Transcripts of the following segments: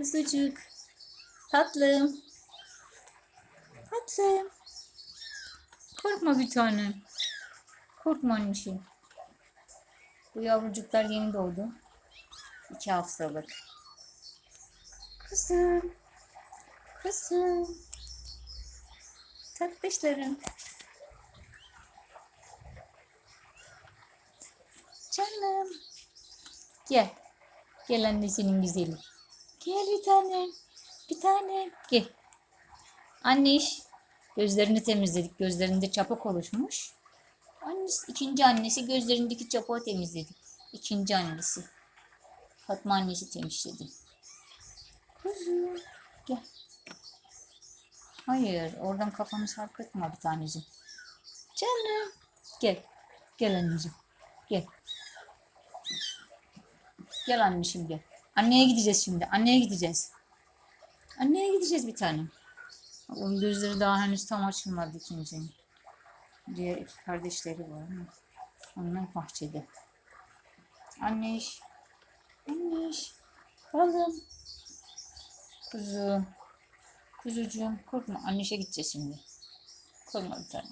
Kuzucuk. Tatlım. Tatlım. Korkma bir tanem. Korkma anneciğim. Bu yavrucuklar yeni doğdu. İki haftalık. Kızım. Kızım. Tatlışlarım. Canım. Gel. Gel annesinin güzeli. Gel bir tanem. Bir tanem. Gel. Anne iş. Gözlerini temizledik. Gözlerinde çapak oluşmuş. Annesi, ikinci annesi gözlerindeki çapağı temizledi. İkinci annesi. Fatma annesi temizledi. Kuzum. Gel. Hayır. Oradan kafanı sarkıtma bir taneciğim. Canım. Gel. Gel anneciğim. Gel. Gel anneciğim gel. Anneye gideceğiz şimdi. Anneye gideceğiz. Anneye gideceğiz bir tane. Onun gözleri daha henüz tam açılmadı ikincinin. Diğer iki kardeşleri var onlar bahçede. Anne iş. Anne iş. Balım. Kuzu. Kuzucuğum korkma. Anneşe gideceğiz şimdi. Korkma bir tane.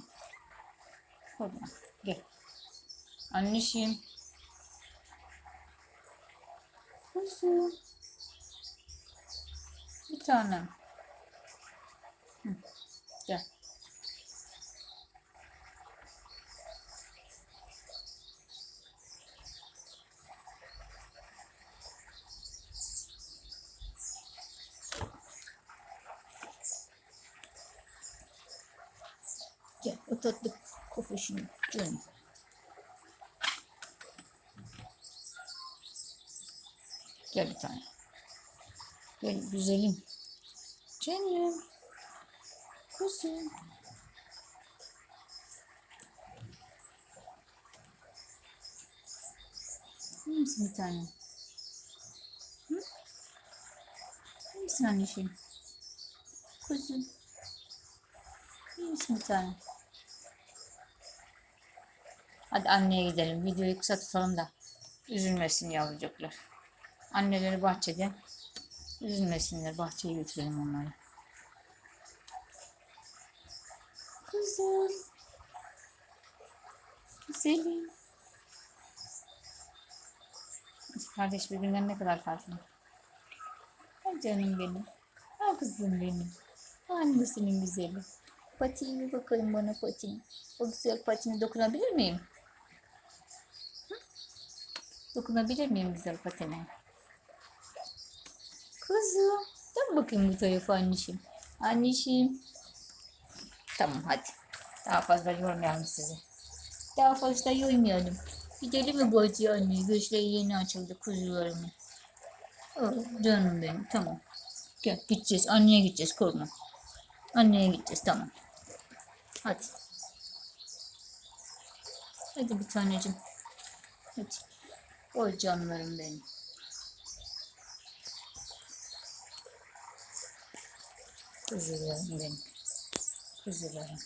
Korkma. Gel. Anneşim. Kuzu. Bir tanem. Hı, Gel. Gel o tatlı kofuşunu canım. Gel bir tane. Gel güzelim. Canım. Kuzum. İyi misin bir tane? Hı? İyi misin anneciğim? Kuzum. İyi misin bir tane? Hadi anneye gidelim. Videoyu kısa tutalım da üzülmesin yavrucaklar. Anneleri bahçede üzülmesinler. Bahçeye götürelim onları. Kızım. Güzelim. Kardeş birbirinden ne kadar farklı. Ay canım benim. Ay kızım benim. Annesinin güzeli. Patiği bir bakayım bana patiği. O güzel patiğine dokunabilir miyim? Hı? Dokunabilir miyim güzel patine? Kızım. Dön bakayım bu tarafa anneciğim. Anneciğim. Tamam hadi. Daha fazla yormayalım sizi. Daha fazla yormayalım. Gidelim mi Bacı anne? Gözleri yeni açıldı kuzularımın. Oh, canım benim tamam. Gel gideceğiz. Anneye gideceğiz korkma. Anneye gideceğiz tamam. Hadi. Hadi bir tanecim. Hadi. Oy canlarım benim. Kuzularım benim. Kuzularım.